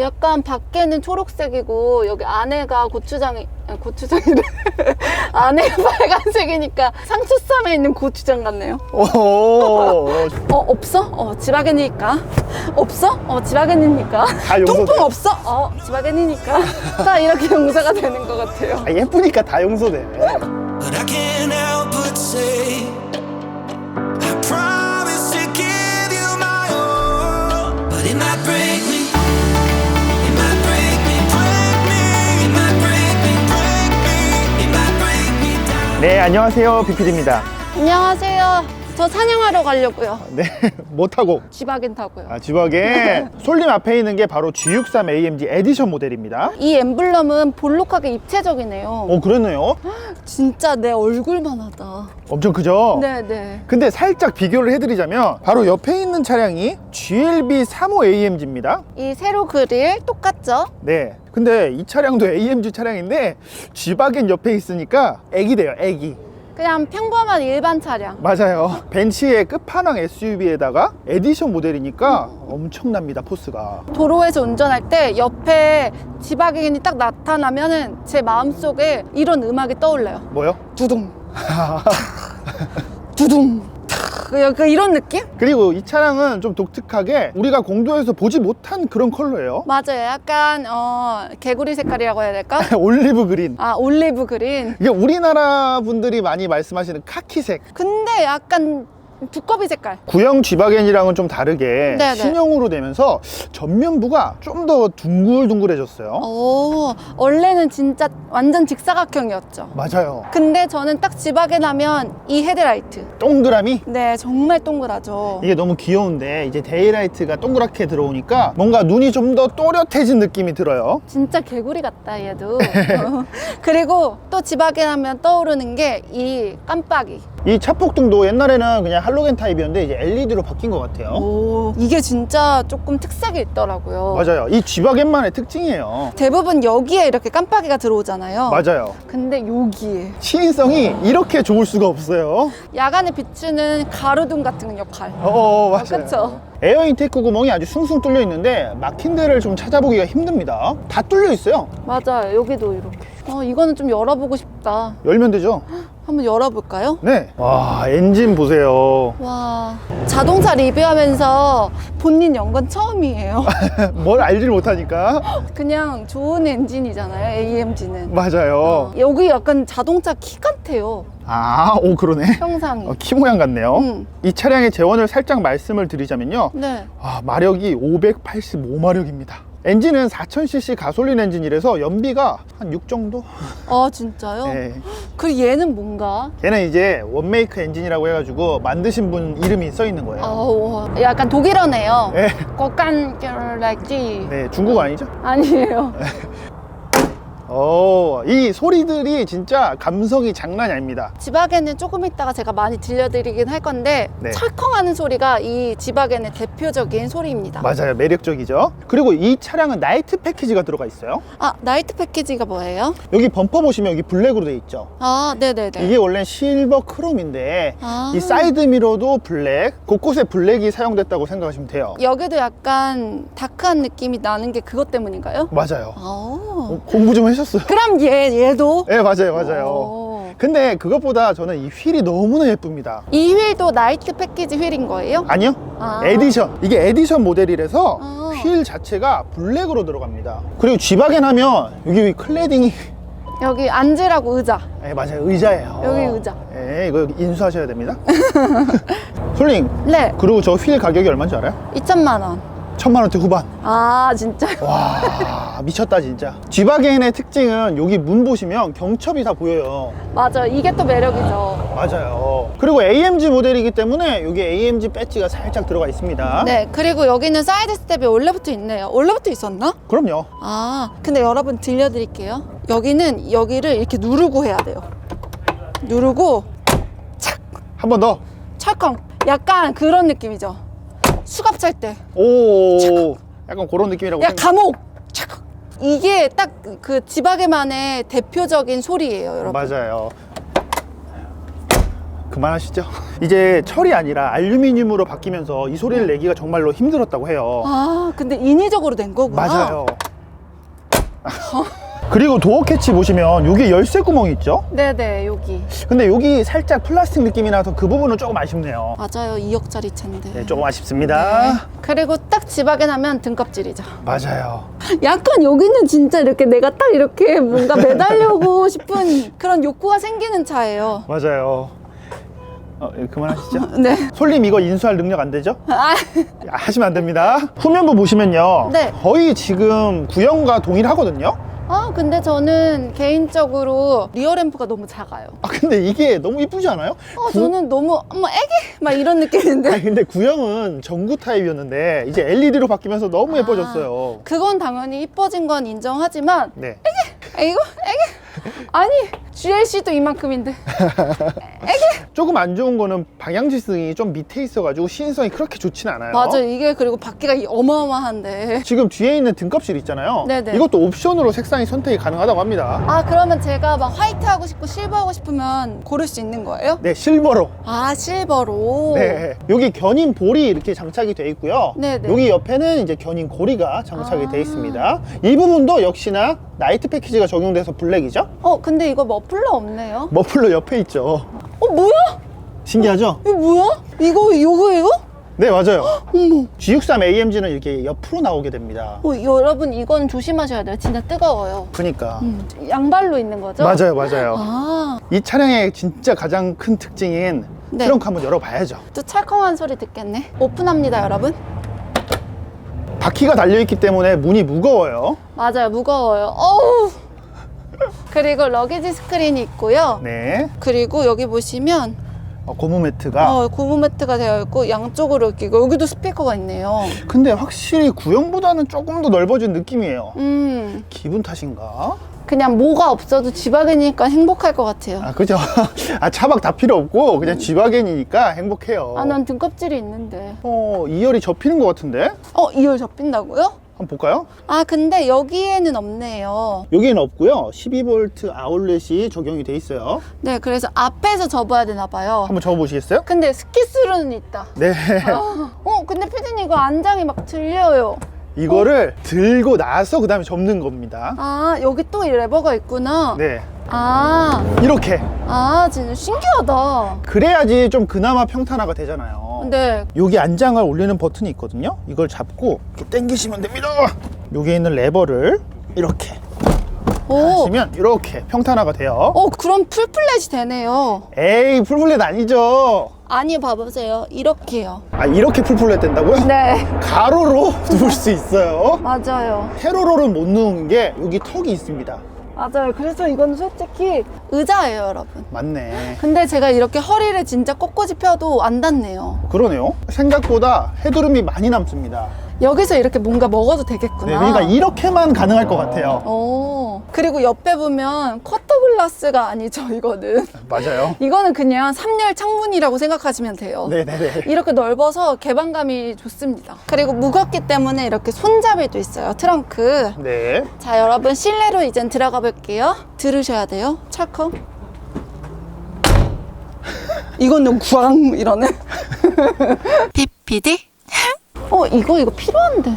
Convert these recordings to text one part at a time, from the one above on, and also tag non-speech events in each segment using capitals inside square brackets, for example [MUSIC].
약간 밖에는 초록색이고 여기 안에가 고추장이 아, 고추장이래 [LAUGHS] 안에가 빨간색이니까 상추쌈에 있는 고추장 같네요 오, 어 없어? 어 지바겐이니까 없어? 어 지바겐이니까 다 용서돼. 통풍 없어? 어 지바겐이니까 다 이렇게 용서가 되는 것 같아요 아, 예쁘니까 다 용서돼. But I can't help but say I promise to give you my all But it might break 네, 안녕하세요. 비피디입니다. 안녕하세요 저 사냥하러 가려고요 네, 못 [LAUGHS] 타고. 지바겐 타고요 아, 지박에 [LAUGHS] 솔림 앞에 있는 게 바로 G63 AMG 에디션 모델입니다. 이 엠블럼은 볼록하게 입체적이네요 어, 그렇네요. [GASPS] 진짜 내 얼굴만 하다 엄청 크죠? 네네 근데 살짝 비교를 해드리자면 바로 옆에 있는 차량이 GLB 35 AMG입니다. 이 세로 그릴 똑같죠? 네. 근데 이 차량도 AMG 차량인데 G박엔 옆에 있으니까 애기 돼요, 애기. 그냥 평범한 일반 차량 맞아요. 벤츠의 끝판왕 SUV에다가 에디션 모델이니까 엄청납니다, 포스가. 도로에서 운전할 때 옆에 지바겐이 딱 나타나면은 제 마음속에 이런 음악이 떠올라요 뭐요? 두둥 [LAUGHS] 두둥 그, 그 이런 느낌? 그리고 이 차량은 좀 독특하게 우리가 공도에서 보지 못한 그런 컬러예요. 맞아요 약간 어 개구리 색깔이라고 해야 될까? [LAUGHS] 올리브 그린. 아 올리브 그린 이게 우리나라 분들이 많이 말씀하시는 카키색. 근데 약간 두꺼비 색깔 구형 G바겐이랑은 좀 다르게 네네. 신형으로 되면서 전면부가 좀 더 둥글둥글해졌어요. 오 원래는 진짜 완전 직사각형이었죠 맞아요. 근데 저는 딱 지바겐 하면 이 헤드라이트 동그라미 네 정말 동그라죠 이게 너무 귀여운데 이제 데이라이트가 동그랗게 들어오니까 뭔가 눈이 좀 더 또렷해진 느낌이 들어요. 진짜 개구리 같다 얘도 [LAUGHS] [LAUGHS] 그리고 또 지바겐 하면 떠오르는 게 이 깜빡이 이 차폭등도 옛날에는 그냥 할로겐 타입이었는데 이제 LED로 바뀐 것 같아요. 오 이게 진짜 조금 특색이 있더라고요 맞아요. 이 G바겐만의 특징이에요. 대부분 여기에 이렇게 깜빡이가 들어오잖아요 맞아요. 근데 여기에 시인성이 이렇게 좋을 수가 없어요. 야간에 비추는 가로등 같은 역할 어, 맞아요. 그쵸? 에어 인테이크 구멍이 아주 숭숭 뚫려 있는데 막힌 데를 좀 찾아보기가 힘듭니다. 다 뚫려 있어요. 맞아요 여기도 이렇게 어 이거는 좀 열어보고 싶다 열면 되죠? 한번 열어볼까요? 네. 와, 엔진 보세요. 와 자동차 리뷰하면서 본인 연건 처음이에요 [LAUGHS] 뭘 알질 못하니까. 그냥 좋은 엔진이잖아요 AMG는 맞아요. 여기 약간 자동차 키 같아요 아, 오, 그러네. 형상이 어, 키 모양 같네요. 음. 이 차량의 재원을 살짝 말씀을 드리자면요. 네 아, 마력이 585마력입니다. 엔진은 4000cc 가솔린 엔진이라서 연비가 한 6 정도? 아 진짜요? 네. 그리고 얘는 뭔가 얘는 이제 원메이크 엔진이라고 해가지고 만드신 분 이름이 써 있는 거예요. 아우 약간 독일어네요 네. 꽃간 결락지 네, 중국어 아니죠? 아니에요 [LAUGHS] 어, 이 소리들이 진짜 감성이 장난이 아닙니다. 지바겐은 조금 있다가 제가 많이 들려드리긴 할 건데 네. 철컹하는 소리가 이 지바겐의 대표적인 소리입니다 맞아요. 매력적이죠. 그리고 이 차량은 나이트 패키지가 들어가 있어요. 아 나이트 패키지가 뭐예요? 여기 범퍼 보시면 여기 블랙으로 돼 있죠. 아 네네네 이게 원래 실버 크롬인데 아. 이 사이드 미러도 블랙, 곳곳에 블랙이 사용됐다고 생각하시면 돼요. 여기도 약간 다크한 느낌이 나는 게 그것 때문인가요? 맞아요. 아 어, 공부 좀 하셨어요? 그럼 얘 얘도 네, 맞아요, 맞아요. 오. 근데 그것보다 저는 이 휠이 너무나 예쁩니다. 이 휠도 나이트 패키지 휠인 거예요? 아니요? 아. 에디션. 이게 에디션 모델이라서 아. 휠 자체가 블랙으로 들어갑니다. 그리고 G박엔 하면 여기 클레딩이 여기 앉으라고 의자 네, 맞아요. 의자예요. 여기 의자. 네, 이거 인수하셔야 됩니다. [LAUGHS] 솔링. 네 그리고 저 휠 가격이 얼마인지 알아요? 2천만 원. 천만 원대 후반. 아 진짜 와, 미쳤다 진짜. G박엔의 특징은 여기 문 보시면 경첩이 다 보여요. 맞아 이게 또 매력이죠. 맞아요. 그리고 AMG 모델이기 때문에 여기 AMG 배지가 살짝 들어가 있습니다. 네 그리고 여기는 사이드 스텝이 원래부터 있네요. 원래부터 있었나? 그럼요. 아 근데 여러분 들려드릴게요. 여기는 여기를 이렇게 누르고 해야 돼요. 누르고 한번 더. 철컹 약간 그런 느낌이죠. 수갑 찰 때. 오, 약간 그런 느낌이라고. 야 감옥. 착. 이게 딱 그 지바게만의 대표적인 소리예요, 여러분. 맞아요. 그만하시죠. [LAUGHS] 이제 철이 아니라 알루미늄으로 바뀌면서 이 소리를 내기가 정말로 힘들었다고 해요. 아, 근데 인위적으로 낸 거구나. 맞아요. [LAUGHS] 그리고 도어 캐치 보시면 여기 열쇠 구멍이 있죠? 네네, 여기. 근데 여기 살짝 플라스틱 느낌이 나서 그 부분은 조금 아쉽네요. 맞아요, 2억짜리 차인데. 네, 조금 아쉽습니다. 그리고 딱 지박에 나면 등껍질이죠. 맞아요. [LAUGHS] 약간 여기는 진짜 이렇게 내가 딱 이렇게 뭔가 매달려고 [LAUGHS] 싶은 그런 욕구가 생기는 차예요. 맞아요. 어, 예, 그만하시죠. [LAUGHS] 네. 솔님 이거 인수할 능력 안 되죠? 아, 하시면 안 됩니다. 후면부 보시면요. 네. 거의 지금 구형과 동일하거든요. 아, 근데 저는 개인적으로 리어램프가 너무 작아요. 아 근데 이게 너무 이쁘지 않아요? 어, 구- 저는 너무 어머 애기 막 이런 느낌인데. 아니 근데 구형은 전구 타입이었는데 이제 LED로 바뀌면서 너무 예뻐졌어요. 그건 당연히 이뻐진 건 인정하지만 네. 에이고 애기 아니 GLC도 이만큼인데 [LAUGHS] 조금 안 좋은 거는 방향지승이 좀 밑에 있어가지고 시인성이 그렇게 좋진 않아요. 맞아 이게 그리고 바퀴가 이- 어마어마한데 [LAUGHS] 지금 뒤에 있는 등껍질 있잖아요. 네네. 이것도 옵션으로 색상이 선택이 가능하다고 합니다. 아 그러면 제가 막 화이트 하고 싶고 실버 하고 싶으면 고를 수 있는 거예요? 네, 실버로. 아 실버로 네. 여기 견인 볼이 이렇게 장착이 돼 있고요. 네네. 여기 옆에는 이제 견인 고리가 장착이 아. 돼 있습니다. 이 부분도 역시나 나이트 패키지가 적용돼서 블랙이죠. 어 근데 이거 머플러 없네요 머플러 옆에 있죠. 어 뭐야? 신기하죠? 이거 뭐야? 이거 이거 이거? 네, 맞아요. [GASPS] 어머 G63 AMG는 이렇게 옆으로 나오게 됩니다. 어, 여러분 이건 조심하셔야 돼요 진짜 뜨거워요 그러니까. 음, 양발로 있는 거죠? 맞아요, 맞아요. 아, 이 차량의 진짜 가장 큰 특징인 네. 트렁크 한번 열어봐야죠. 또 찰컹한 소리 듣겠네 오픈합니다 여러분 바퀴가 달려있기 때문에 문이 무거워요. 맞아요 무거워요 어우 그리고 러기지 스크린이 있고요 네. 그리고 여기 보시면 어, 고무 매트가. 어, 고무 매트가 되어 있고 양쪽으로 끼고 여기도 스피커가 있네요 근데 확실히 구형보다는 조금 더 넓어진 느낌이에요. 음 기분 탓인가? 그냥 뭐가 없어도 지박이니까 행복할 것 같아요 아, 그죠? [LAUGHS] 아, 차박 다 필요 없고, 그냥 G바겐이니까 행복해요. 아 난 등껍질이 있는데 어, 2열이 접히는 것 같은데? 어 2열 접힌다고요? 한번 볼까요? 아 근데 여기에는 없네요 여기는 없고요. 12V 아울렛이 적용이 돼 있어요. 네 그래서 앞에서 접어야 되나 봐요 한번 접어보시겠어요? 근데 스키스루는 있다 네. 어 근데 피디님 이거 안장이 막 들려요 이거를 들고 나서 그 다음에 접는 겁니다. 아 여기 또 이 레버가 있구나 네. 아, 이렇게. 아 진짜 신기하다 그래야지 좀 그나마 평탄화가 되잖아요. 네 여기 안장을 올리는 버튼이 있거든요. 이걸 잡고 이렇게 당기시면 됩니다. 여기 있는 레버를 이렇게 오, 하시면 이렇게 평탄화가 돼요. 어 그럼 풀플랫이 되네요 에이 풀플랫 아니죠. 아니 봐보세요 이렇게요 아 이렇게 풀플랫 된다고요? 네 가로로 [LAUGHS] 누울 수 있어요. 맞아요 세로로는 못 누운 게 여기 턱이 있습니다. 맞아요 그래서 이건 솔직히 의자예요 여러분 맞네. 근데 제가 이렇게 허리를 진짜 꼿꼿이 펴도 안 닿네요 그러네요. 생각보다 헤드룸이 많이 남습니다. 여기서 이렇게 뭔가 먹어도 되겠구나 네, 그러니까 이렇게만 가능할 것 같아요. 오 그리고 옆에 보면 커터 글라스가 아니죠 이거는 [LAUGHS] 맞아요. 이거는 그냥 3열 창문이라고 생각하시면 돼요 네네네. 이렇게 넓어서 개방감이 좋습니다. 그리고 무겁기 때문에 이렇게 손잡이도 있어요. 트렁크. 네. 자, 여러분 실내로 이젠 들어가 볼게요. 들으셔야 돼요. 찰컹. 이거는 [LAUGHS] 구앙 이러네. [LAUGHS] 피피디. 어, 이거 이거 필요한데.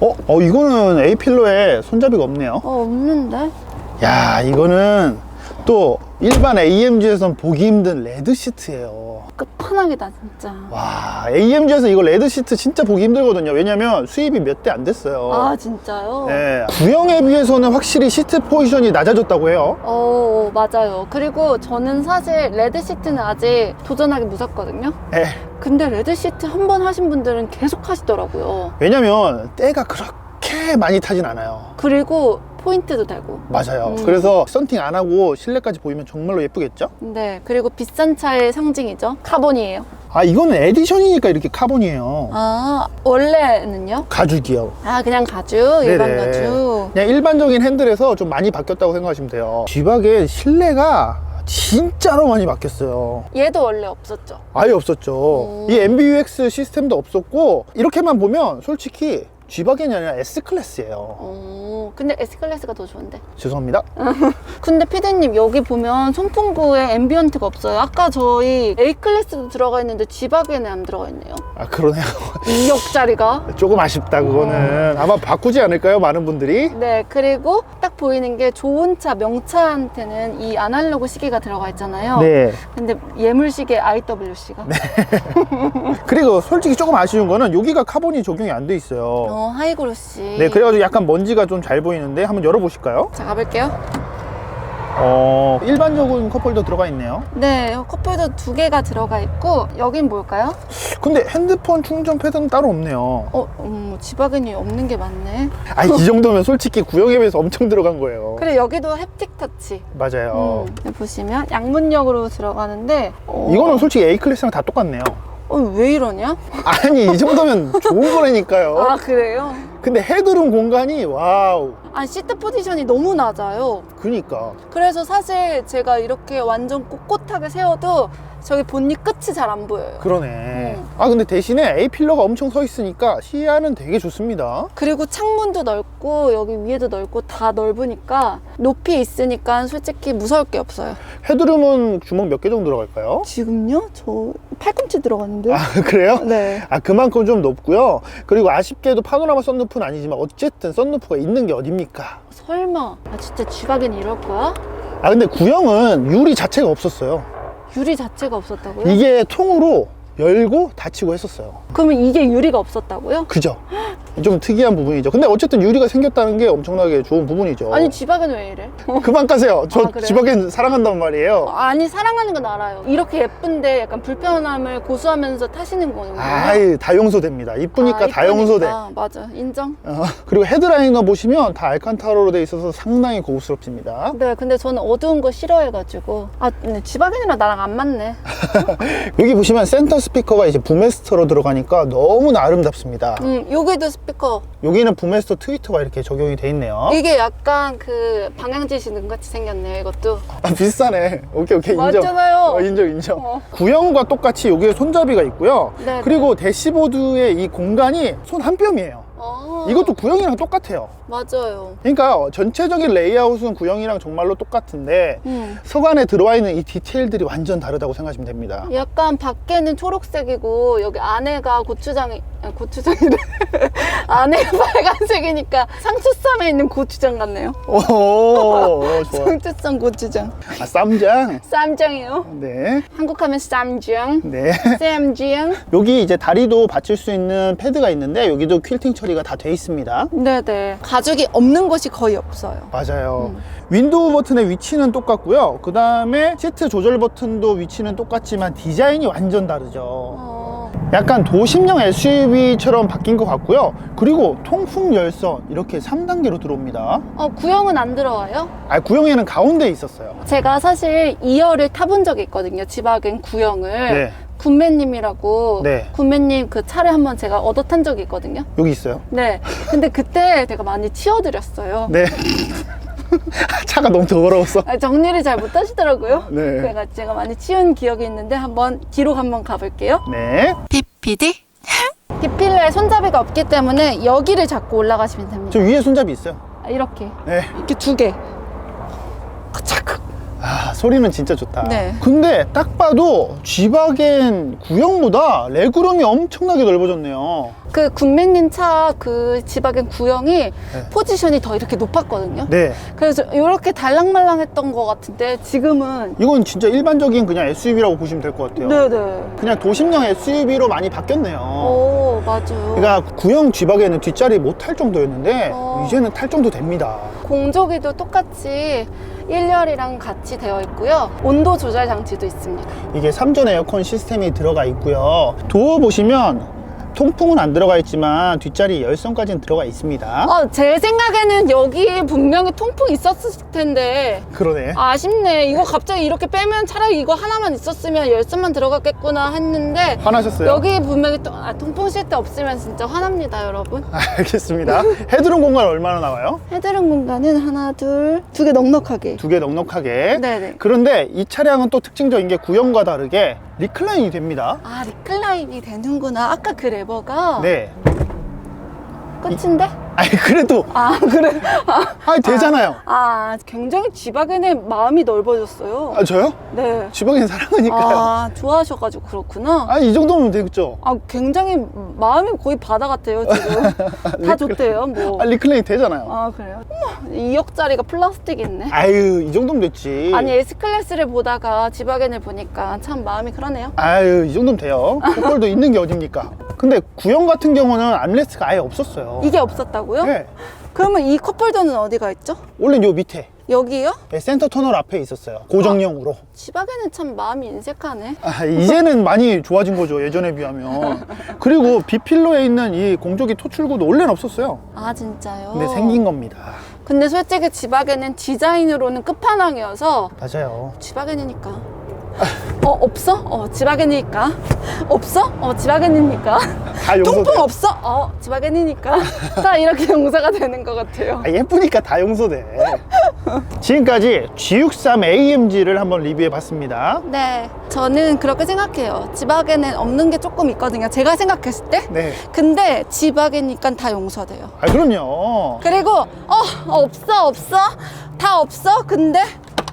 어, 어 이거는 A 필러에 손잡이가 없네요. 어, 없는데. 야, 이거는 또 일반 AMG에선 보기 힘든 레드 시트예요. 끝판왕이다, 진짜. 와, AMG에서 이거 레드 시트 진짜 보기 힘들거든요. 왜냐면 수입이 몇 대 안 됐어요. 아, 진짜요? 네. 구형에 비해서는 확실히 시트 포지션이 낮아졌다고 해요. 어, 맞아요. 그리고 저는 사실 레드 시트는 아직 도전하기 무섭거든요. 네. 근데 레드 시트 한 번 하신 분들은 계속 하시더라고요. 왜냐면 때가 그렇게 많이 타진 않아요. 그리고 포인트도 되고. 맞아요. 음. 그래서 썬팅 안 하고 실내까지 보이면 정말로 예쁘겠죠? 네, 그리고 비싼 차의 상징이죠. 카본이에요. 아, 이거는 에디션이니까 이렇게 카본이에요. 아, 원래는요? 가죽이요. 아, 그냥 가죽, 일반 네네. 가죽. 그냥 일반적인 핸들에서 좀 많이 바뀌었다고 생각하시면 돼요. G박의 실내가 진짜로 많이 바뀌었어요. 얘도 원래 없었죠. 아예 없었죠. 오. 이 MBUX 시스템도 없었고 이렇게만 보면 솔직히 G바겐이 아니라 S클래스예요. 어, 근데 S클래스가 더 좋은데. 죄송합니다. [LAUGHS] 근데 피디님 여기 보면 송풍구에 앰비언트가 없어요. 아까 저희 A클래스도 들어가 있는데 G박에는 안 들어가 있네요. 아, 그러네요. 2억짜리가. [LAUGHS] 조금 아쉽다, 그거는. 아마 바꾸지 않을까요, 많은 분들이? 네, 그리고 딱 보이는 게 좋은 차, 명차한테는 이 아날로그 시계가 들어가 있잖아요. 네. 근데 예물시계 IWC가. [LAUGHS] 그리고 솔직히 조금 아쉬운 거는 여기가 카본이 적용이 안 돼 있어요. 어, 하이그로시. 네, 그래가지고 약간 먼지가 좀 잘 보이는데 한번 열어보실까요? 자, 가볼게요. 어, 일반적인 컵홀더 들어가 있네요. 네, 컵홀더 두 개가 들어가 있고, 여긴 뭘까요? 근데 핸드폰 충전 패드는 따로 없네요. 어, 음, 지바겐이 없는 게 많네. 아이, 이 정도면 솔직히 구형에 비해서 엄청 들어간 거예요. 그래, 여기도 햅틱 터치. 맞아요. 음, 보시면 양문역으로 들어가는데, 어, 이거는 솔직히 A클래스랑 다 똑같네요. 어, 왜 이러냐? 아니, 이 정도면 좋은 거라니까요. 아, 그래요? 근데 헤드룸 공간이 와우. 아, 시트 포지션이 너무 낮아요. 그니까. 그래서 사실 제가 이렇게 완전 꼿꼿하게 세워도 저기 본닛 끝이 잘 안 보여요. 그러네. 음. 아, 근데 대신에 A 필러가 엄청 서 있으니까 시야는 되게 좋습니다. 그리고 창문도 넓고 여기 위에도 넓고 다 넓으니까 높이 있으니까 솔직히 무서울 게 없어요. 헤드룸은 주먹 몇 개 정도 들어갈까요? 지금요? 저 팔꿈치 들어갔는데? 아, [LAUGHS] 그래요? 네. 아, 그만큼 좀 높고요. 그리고 아쉽게도 파노라마 썬루프는 아니지만 어쨌든 썬루프가 있는 게 어딥니까? 설마 아 진짜 쥐박이는 이럴 거야? 아, 근데 구형은 유리 자체가 없었어요. 유리 자체가 없었다고요? 이게 통으로 열고 닫히고 했었어요. 그러면 이게 유리가 없었다고요? 그죠? 좀 특이한 부분이죠. 근데 어쨌든 유리가 생겼다는 게 엄청나게 좋은 부분이죠. 아니 쥐박이는 왜 이래? 그만 가세요. 저 아, 그래요? 집밖엔 사랑한단 말이에요. 아니 사랑하는 건 알아요. 이렇게 예쁜데 약간 불편함을 고수하면서 타시는 거예요. 아이, 다 용서됩니다. 이쁘니까 아, 다 용서돼. 맞아 인정. 어, 그리고 헤드라이너 보시면 다 알칸타라로 돼 있어서 상당히 고급스럽습니다. 네, 근데 저는 어두운 거 싫어해가지고 아, 쥐박이랑 나랑 안 맞네. [LAUGHS] 여기 보시면 센터 스피커가 이제 부메스터로 들어가니까 너무나 아름답습니다. 음, 여기도 스피커. 여기는 부메스터 트위터가 이렇게 적용이 돼 있네요. 이게 약간 그 방향지시 능 같이 생겼네요. 이것도. 아, 비싸네. 오케이, 오케이. 인정. 맞잖아요. 어, 인정, 인정. 어. 구형과 똑같이 여기에 손잡이가 있고요. 네, 그리고 대시보드의 이 공간이 손 한 뼘이에요. 어, 이것도 구형이랑 똑같아요. 맞아요. 그러니까 전체적인 레이아웃은 구형이랑 정말로 똑같은데 음. 서간에 들어와 있는 이 디테일들이 완전 다르다고 생각하시면 됩니다. 약간 밖에는 초록색이고 여기 안에가 고추장이 아, 고추장이래. [LAUGHS] 안에가 [LAUGHS] 빨간색이니까 상추쌈에 있는 고추장 같네요. 오, 오, 좋아. [LAUGHS] 상추쌈 고추장. 아, 쌈장. 쌈장이요. 네. 한국 하면 쌈장. 네. 쌈장. 여기 이제 다리도 받칠 수 있는 패드가 있는데 여기도 퀼팅 처리 가 다 돼 있습니다. 네네. 가죽이 없는 곳이 거의 없어요. 맞아요. 음. 윈도우 버튼의 위치는 똑같고요. 그 다음에 시트 조절 버튼도 위치는 똑같지만 디자인이 완전 다르죠. 어, 약간 도심형 SUV처럼 바뀐 것 같고요. 그리고 통풍 열선 이렇게 3단계로 들어옵니다. 어, 구형은 안 들어와요? 아, 구형에는 가운데 있었어요. 제가 사실 2열을 타본 적이 있거든요. 지박엔 구형을. 네. 군매님이라고 네. 군매님 그 차를 한번 제가 얻어 탄 적이 있거든요. 여기 있어요. 네. 근데 그때 제가 많이 치워드렸어요. 네. [LAUGHS] 차가 너무 더러웠어. 아니, 정리를 잘 못하시더라고요. 네. 그래가 제가 많이 치운 기억이 있는데 한번 뒤로 한번 가볼게요. 네. PPD? 디필러에 손잡이가 없기 때문에 여기를 잡고 올라가시면 됩니다. 저 위에 손잡이 있어요. 아, 이렇게. 네. 이렇게 두 개. 아, 소리는 진짜 좋다. 네. 근데 딱 봐도 G바겐 구형보다 레그룸이 엄청나게 넓어졌네요. 그 군매님 차 그 지박엔 구형이 포지션이 더 이렇게 높았거든요. 네. 그래서 이렇게 달랑말랑했던 것 같은데 지금은 이건 진짜 일반적인 그냥 SUV라고 보시면 될 것 같아요. 네네. 그냥 도심형 SUV로 많이 바뀌었네요. 오 맞아요. 그러니까 구형 G바겐은 뒷자리 못 탈 정도였는데 어. 이제는 탈 정도 됩니다. 공조기도 똑같이 1열이랑 같이 되어 있고요. 온도 조절 장치도 있습니다. 이게 3전 에어컨 시스템이 들어가 있고요. 도어 보시면 통풍은 안 들어가 있지만 뒷자리 열선까지는 들어가 있습니다. 어, 제 생각에는 여기 분명히 통풍 있었을 텐데 그러네. 아쉽네. 이거 갑자기 이렇게 빼면 차라리 이거 하나만 있었으면 열선만 들어갔겠구나 했는데 화나셨어요? 여기 분명히 또, 아, 통풍 실때 없으면 진짜 화납니다, 여러분. [LAUGHS] 알겠습니다. 헤드룸 공간 얼마나 나와요? 헤드룸 공간은 하나, 둘, 두 개 넉넉하게. 두 개 넉넉하게. 네네. 그런데 이 차량은 또 특징적인 게 구형과 다르게 리클라인이 됩니다. 아, 리클라인이 되는구나. 아까 그 레버가. 네. 끝인데? 아니 그래도 아 그래? 아, 아니 되잖아요. 아 굉장히 지박에는 마음이 넓어졌어요. 아 저요? 네. 지방인 사랑하니까요. 아 좋아하셔가지고 그렇구나. 아 이 정도면 되겠죠. 아 굉장히 마음이 거의 바다 같아요 지금. [LAUGHS] 다 좋대요 뭐. 아 리클레이 되잖아요. 아 그래요? 2억짜리가 플라스틱이 있네. 아유 이 정도면 됐지. 아니 S클래스를 보다가 지바겐을 보니까 참 마음이 그러네요. 아유 이 정도면 돼요. [LAUGHS] 콧볼도 있는 게 어딥니까? 근데 구형 같은 경우는 암레스가 아예 없었어요. 이게 없었다고 요? 네. 그러면 이 컵홀더는 어디가 있죠? 원래 요 밑에 여기요? 네, 센터 터널 앞에 있었어요. 고정형으로. 지바겐은 참 마음이 인색하네. 아, 이제는 많이 좋아진 거죠 예전에 비하면. [LAUGHS] 그리고 비필로에 있는 이 공조기 토출구도 원래는 없었어요. 아 진짜요? 근데 생긴 겁니다. 근데 솔직히 지바겐은 디자인으로는 끝판왕이어서 맞아요. 지바겐이니까. 어 없어? 어 지바겐이니까. 없어? 어 지바겐이니까. 다 용서돼. 통풍 없어? 어 지바겐이니까. 다 이렇게 용서가 되는 것 같아요. 아, 예쁘니까 다 용서돼. 지금까지 G63 AMG를 한번 리뷰해 봤습니다. 네, 저는 그렇게 생각해요. 지바겐은 없는 게 조금 있거든요. 제가 생각했을 때. 네. 근데 지바겐이니까 다 용서돼요. 아, 그럼요. 그리고 어 없어 없어 다 없어. 근데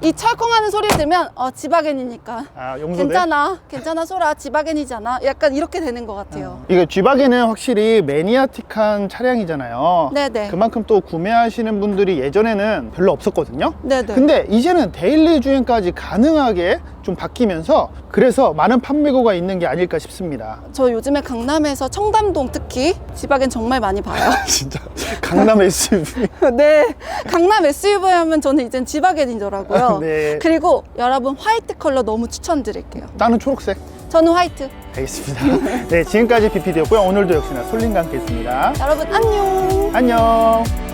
이 철컹하는 소리 들면 어 지바겐이니까. 아, 용서돼. 괜찮아, 괜찮아 소라 지바겐이잖아. 약간 이렇게 되는 것 같아요. 이게 G박에는 확실히 매니아틱한 차량이잖아요. 네네. 그만큼 또 구매하시는 분들이 예전에는 별로 없었거든요. 네네. 근데 이제는 데일리 주행까지 가능하게 좀 바뀌면서 그래서 많은 판매고가 있는 게 아닐까 싶습니다. 저 요즘에 강남에서 청담동 특히 지바겐 정말 많이 봐요. [LAUGHS] 진짜 강남 SUV. [LAUGHS] 네, 강남 SUV 하면 저는 이젠 지바겐이더라고 요. 네. 그리고 여러분 화이트 컬러 너무 추천드릴게요. 나는 초록색. 저는 화이트. 알겠습니다. 네, 지금까지 BPD였고요. 오늘도 역시나 솔린과 함께 했습니다. 여러분 안녕. 안녕.